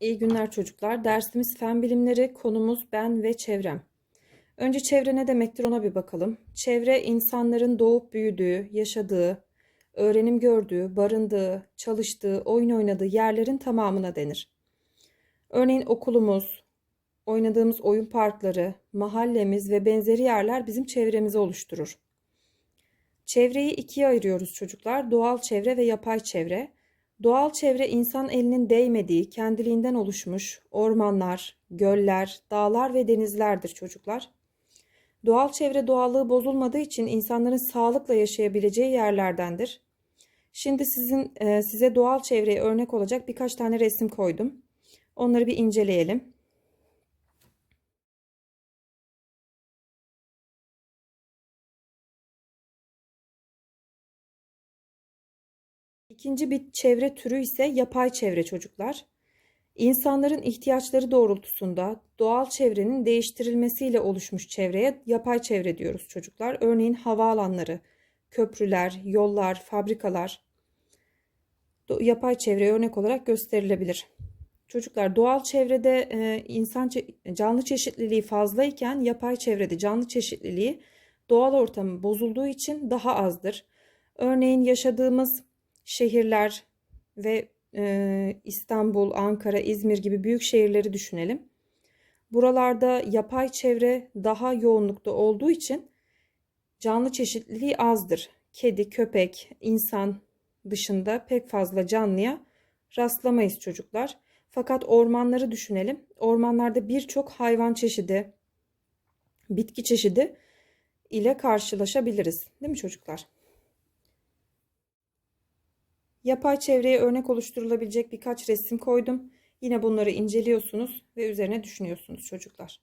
İyi günler çocuklar. Dersimiz fen bilimleri, konumuz ben ve çevrem. Önce çevre ne demektir ona bir bakalım. Çevre insanların doğup büyüdüğü, yaşadığı, öğrenim gördüğü, barındığı, çalıştığı, oyun oynadığı yerlerin tamamına denir. Örneğin okulumuz, oynadığımız oyun parkları, mahallemiz ve benzeri yerler bizim çevremizi oluşturur. Çevreyi ikiye ayırıyoruz çocuklar. Doğal çevre ve yapay çevre. Doğal çevre insan elinin değmediği, kendiliğinden oluşmuş ormanlar, göller, dağlar ve denizlerdir çocuklar. Doğal çevre doğallığı bozulmadığı için insanların sağlıkla yaşayabileceği yerlerdendir. Şimdi sizin e, size doğal çevreye örnek olacak birkaç tane resim koydum. Onları bir inceleyelim. İkinci bir çevre türü ise yapay çevre çocuklar. İnsanların ihtiyaçları doğrultusunda doğal çevrenin değiştirilmesiyle oluşmuş çevreye yapay çevre diyoruz çocuklar. Örneğin havaalanları, köprüler, yollar, fabrikalar yapay çevreye örnek olarak gösterilebilir. Çocuklar doğal çevrede e, insan canlı çeşitliliği fazlayken yapay çevrede canlı çeşitliliği doğal ortamı bozulduğu için daha azdır. Örneğin yaşadığımız şehirler ve e, İstanbul, Ankara, İzmir gibi büyük şehirleri düşünelim. Buralarda yapay çevre daha yoğunlukta olduğu için canlı çeşitliliği azdır. Kedi, köpek, insan dışında pek fazla canlıya rastlamayız çocuklar. Fakat ormanları düşünelim. Ormanlarda birçok hayvan çeşidi, bitki çeşidi ile karşılaşabiliriz. Değil mi çocuklar? Yapay çevreye örnek oluşturulabilecek birkaç resim koydum. Yine bunları inceliyorsunuz ve üzerine düşünüyorsunuz çocuklar.